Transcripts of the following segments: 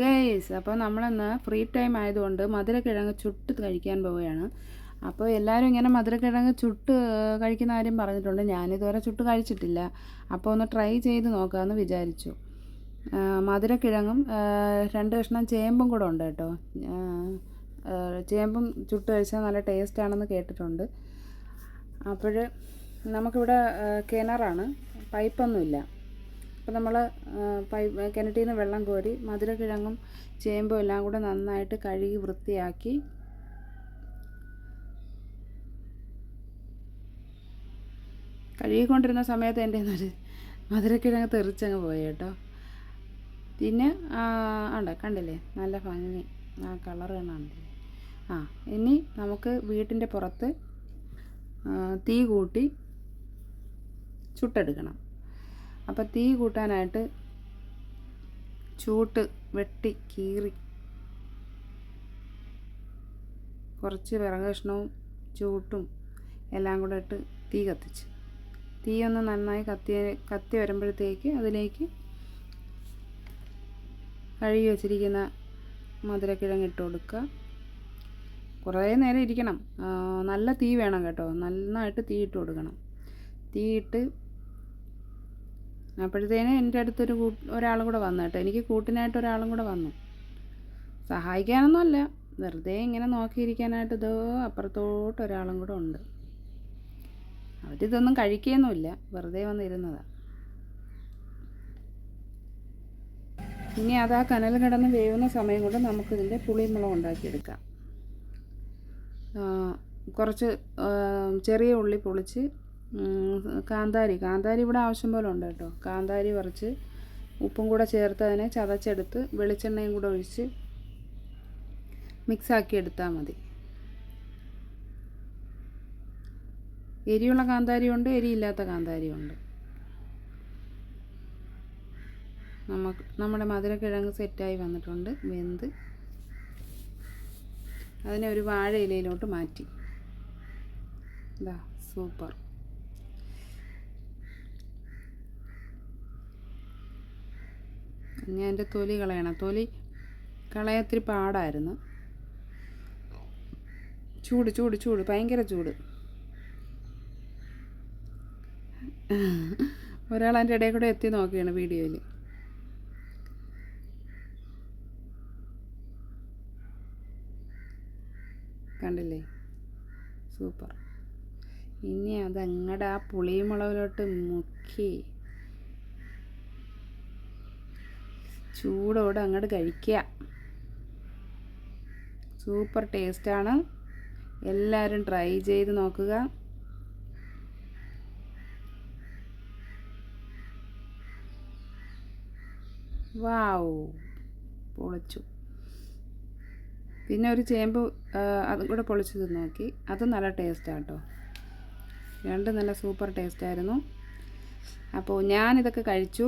Guys അപ്പോൾ നമ്മളിന്ന് free time ആയതുകൊണ്ട് മധുരക്കിഴങ്ങ് ചുട്ട് കഴിക്കാൻ പോവുകയാണ്. അപ്പോൾ എല്ലാവരും ഇങ്ങനെ മധുരക്കിഴങ്ങ് ചുട്ട് കഴിക്കുന്ന കാര്യം പറഞ്ഞിട്ടുണ്ട്. ഞാനിതുവരെ ചുട്ട് കഴിച്ചിട്ടില്ല. അപ്പോൾ ഒന്ന് ട്രൈ ചെയ്ത് നോക്കാമെന്ന് വിചാരിച്ചു. മധുരക്കിഴങ്ങും രണ്ട് കഷ്ണം ചേമ്പും കൂടെ ഉണ്ട് കേട്ടോ. ചേമ്പും ചുട്ട് കഴിച്ചാൽ നല്ല ടേസ്റ്റ് ആണെന്ന് കേട്ടിട്ടുണ്ട്. അപ്പോൾ നമുക്കിവിടെ കിണറാണ്. പൈപ്പൊന്നുമില്ല. അപ്പോൾ നമ്മൾ പൈപ്പ് കിണറ്റിൽ നിന്ന് വെള്ളം കോരി മധുരക്കിഴങ്ങും ചേമ്പും എല്ലാം കൂടെ നന്നായിട്ട് കഴുകി വൃത്തിയാക്കി. കഴുകിക്കൊണ്ടിരുന്ന സമയത്ത് എന്റെ ഒരു മധുരക്കിഴങ്ങ് തെറിച്ചങ്ങ് പോയി കേട്ടോ. പിന്നെ ഉണ്ട് കണ്ടില്ലേ? നല്ല ഭംഗി. ആ കളർ കണ്ടില്ലേ ആ ഇനി നമുക്ക് വീട്ടിന്റെ പുറത്ത് തീ കൂട്ടി ചുട്ടെടുക്കണം. അപ്പോൾ തീ കൂട്ടാനായിട്ട് ചൂട്ട് വെട്ടി കീറി. കുറച്ച് വിറക് കഷ്ണവും ചൂട്ടും എല്ലാം കൂടെ ഇട്ട് തീ കത്തിച്ച്. തീ ഒന്ന് നന്നായി കത്തി കത്തി വരുമ്പോഴത്തേക്ക് അതിലേക്ക് കഴുകി വച്ചിരിക്കുന്ന മധുരക്കിഴങ്ങ് ഇട്ട് കൊടുക്കുക. കുറേ നേരം ഇരിക്കണം. നല്ല തീ വേണം കേട്ടോ. നന്നായിട്ട് തീ ഇട്ട് കൊടുക്കണം. തീ ഇട്ട് അപ്പോഴത്തേന് എന്റെ അടുത്തൊരു കൂ ഒരാൾ കൂടെ വന്നു കേട്ടോ. എനിക്ക് കൂട്ടിനായിട്ട് ഒരാളും കൂടെ വന്നു. സഹായിക്കാനൊന്നുമല്ല വെറുതെ ഇങ്ങനെ നോക്കിയിരിക്കാനായിട്ട് ഇതോ അപ്പുറത്തോട്ട് ഒരാളും കൂടെ ഉണ്ട്. അവരിതൊന്നും കഴിക്കുകയൊന്നുമില്ല വെറുതെ വന്നിരുന്നതാണ് ഇനി അത് ആ കനൽ കിടന്ന് വേവുന്ന സമയം കൊണ്ട് നമുക്കിതിന്റെ പുളിമുളക് ഉണ്ടാക്കിയെടുക്കാം. കുറച്ച് ചെറിയ ഉള്ളി പൊളിച്ച് കാന്താരി. കാന്താരി ഇവിടെ ആവശ്യം പോലെ ഉണ്ട് കേട്ടോ. കാന്താരി കുറച്ച് ഉപ്പും കൂടെ ചേർത്ത് അതിനെ ചതച്ചെടുത്ത് വെളിച്ചെണ്ണയും കൂടെ ഒഴിച്ച് മിക്സാക്കി എടുത്താൽ മതി. എരിയുള്ള കാന്താരിയുണ്ട് എരിയില്ലാത്ത കാന്താരിയുണ്ട് നമുക്ക് നമ്മുടെ മധുരക്കിഴങ്ങ് സെറ്റായി വന്നിട്ടുണ്ട് വെന്ത്. അതിനെ ഒരു വാഴ ഇലയിലോട്ട് മാറ്റി. ഇതാ സൂപ്പർ. ഇനി അതിന്റെ തൊലി കളയണം. തൊലി കളയത്തിരി പാടായിരുന്നു. ചൂട് ചൂട് ചൂട്. ഭയങ്കര ചൂട്. ഒരാൾ അതിന്റെ ഇടയിൽ കൂടെ എത്തി നോക്കുകയാണ് വീഡിയോയിൽ. കണ്ടില്ലേ? സൂപ്പർ. ഇനി അതങ്ങടെ ആ പുളിമുളകിലോട്ട് മുക്കി ചൂടോടെ അങ്ങോട്ട് കഴിക്കുക സൂപ്പർ ടേസ്റ്റാണ്. എല്ലാവരും ട്രൈ ചെയ്ത് നോക്കുക. വാവ്. പൊളിച്ചു. പിന്നെ ഒരു ചേമ്പ് അതും കൂടെ പൊളിച്ച് തിന്ന് നോക്കി. അതും നല്ല ടേസ്റ്റാണ് കേട്ടോ രണ്ടും നല്ല സൂപ്പർ ടേസ്റ്റായിരുന്നു. അപ്പോൾ ഞാനിതൊക്കെ കഴിച്ചു.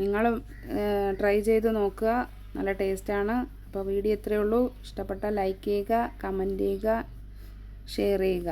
നിങ്ങളും ട്രൈ ചെയ്ത് നോക്കുക. നല്ല ടേസ്റ്റാണ് അപ്പോൾ വീഡിയോ ഇത്രയേ ഉള്ളൂ. ഇഷ്ടപ്പെട്ടാൽ ലൈക്ക് ചെയ്യുക കമന്റ് ചെയ്യുക ഷെയർ ചെയ്യുക.